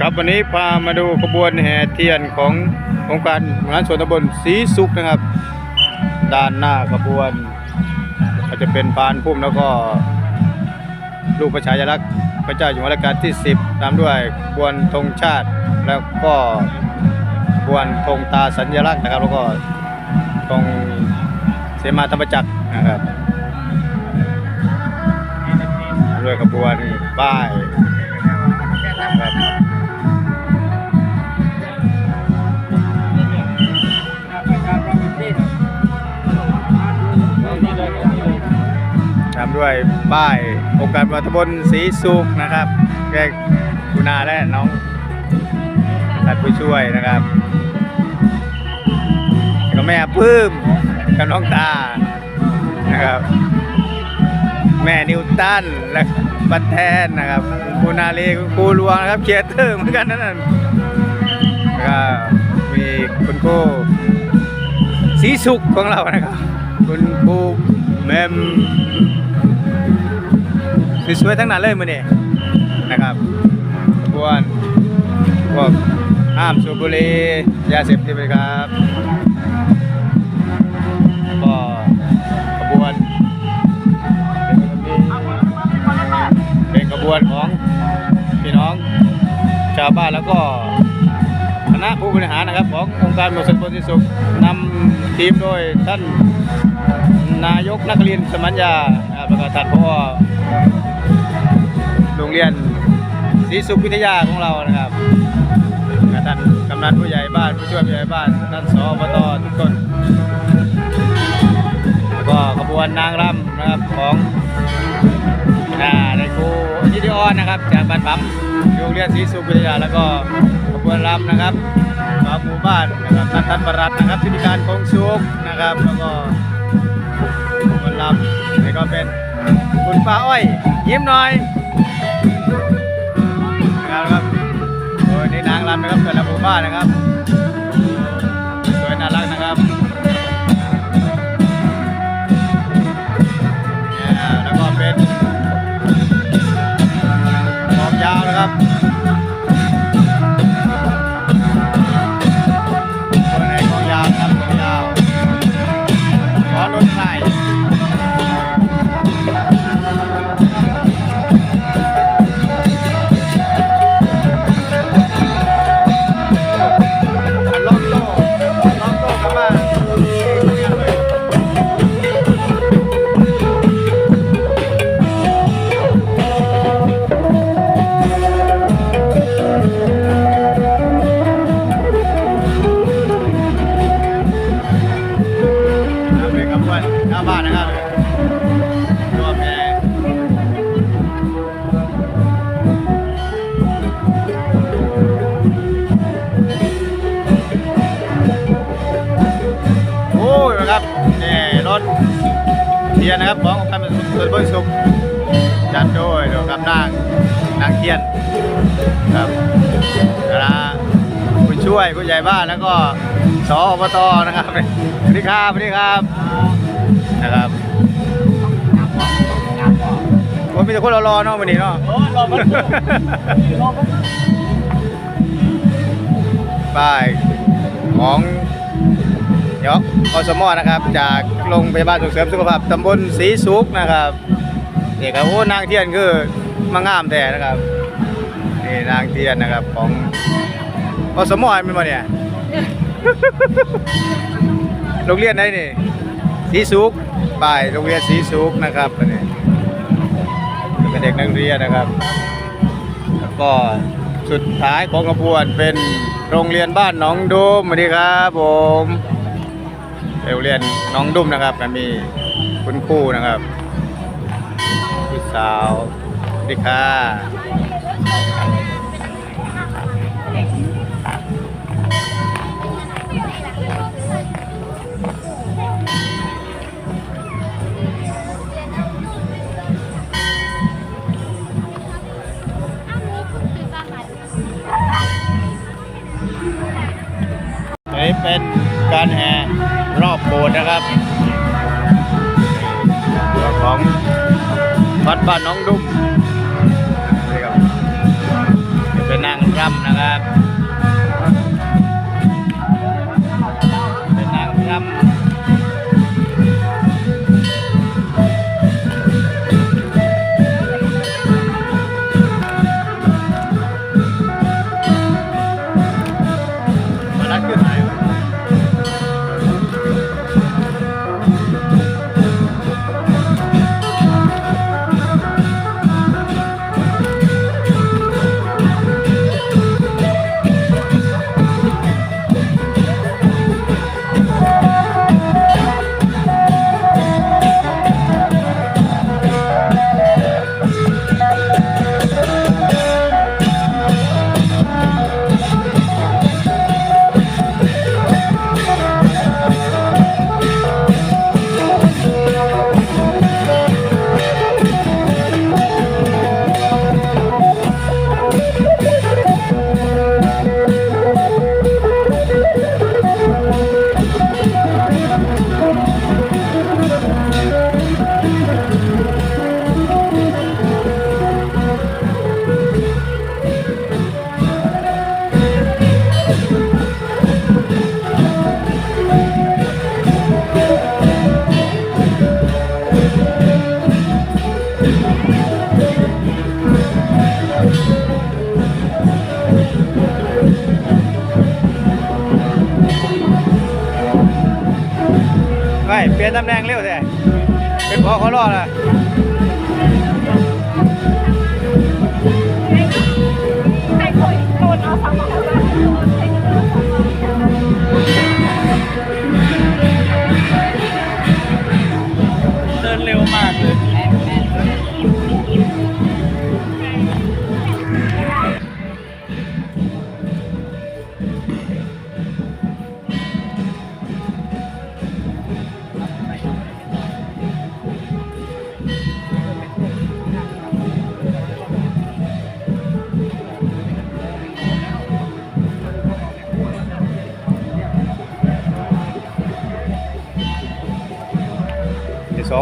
ครับวันนี้พามาดูขบวนแห่เทียนขององค์การงานส่วนตำบลศรีสุขนะครับ ด้านหน้าขบวนก็จะเป็นพานพุ่มแล้วก็ลูกประชายลักษณ์พระเจ้าอยู่หัวรัชกาลที่ 10ตามด้วยขบวนธงชาติ แล้วก็ขบวนธงตาสัญลักษณ์นะครับ แล้วก็ธงเสมาธรรมจักรนะครับด้วยขบวนป้ายครับ ตามด้วยป้ายองค์การวัตบนศรีสุขนะครับแกกุณาและน้องท่านผู้ช่วยนะครับแล้วก็แม่ปื้มกับน้องตานะครับ แม่นิวตันและบันแทนนะครับคุณนาลีคุณครูหลวงนะครับเคียเตอร์เหมือนกันนั่นนะแล้วก็มีคุณครูศรีสุขของเรานะครับ คุณครู แมมสวยๆทั้งนั้นเลยมือนี่นะครับขบวนพวกห้ามสูบบุหรี่ยาเสพติดนะครับก็ขบวนเป็นขบวนของพี่น้องชาวบ้านแล้วก็คณะผู้บริหารนะครับขององค์การหมู่สันติสุขนำทีมโดยท่าน นายกนักเรียนสมัญญานะครับแล้วก็ท่านพ่อโรงเรียนศรีสุขวิทยาของเรานะครับท่านกำนันผู้ใหญ่บ้านผู้ช่วยผู้ใหญ่บ้านท่านสอบตทุกคนแล้วก็ขบวนนางรำนะครับของอ่าในครูยิติออนนะครับ จากบ้านปั๊มโรงเรียนศรีสุขวิทยาแล้วก็ขบวนรำนะครับของหมู่บ้านนะครับท่านท่านประหลัดนะครับพิธีการคงสุขนะครับแล้วก็ ขบนี่ก็เป็นคุณป้าอ้อย ยิ้มหน่อยนะครับโอ้ยนี่นางรำนะครับแต่ละหมู่บ้านนะครับ เทียนนะครับขององค์การส่วนบริสุทธิ์จัดโดยเดี๋ยวกับนางนางเทียนครับนะผู้ช่วยผู้ใหญ่บ้านแล้วก็สอบตนะครับสวัสดีครับสวัสดีครับนะครับโอ้ยมีแต่คนรอๆเนาะวันนี้เนาะป้ายของ เดี๋ยวอสมอนะครับ จากโรงพยาบาลส่งเสริมสุขภาพตำบลศรีสุขนะครับนี่ครับโอ้นางเทียนคือมางามแต่นะครับนี่นางเทียนนะครับของอสมอเป็นมาเนี่ยโรงเรียนไหนนี่ศรีสุขป้ายโรงเรียนศรีสุขนะครับนนี้เป็นเด็กนักเรียนนะครับแล้วก็สุดท้ายของขบวนเป็นโรงเรียนบ้านหนองดุมสวัสดีครับผม โรงเรียนน้องดุ้มนะครับก็มีคุณครูนะครับพี่สาวสวัสดีค่ะานแห่รอบโบสถ์นะครับตัวของวัดบ้านน้องดุ้มนี่คไปนั่งร่ำนะครับ ตำแหน่งเร็วแต่เป็นพอเขารอดละ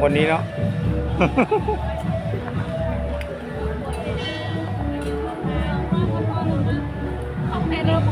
คนนี้เนาะของในระบ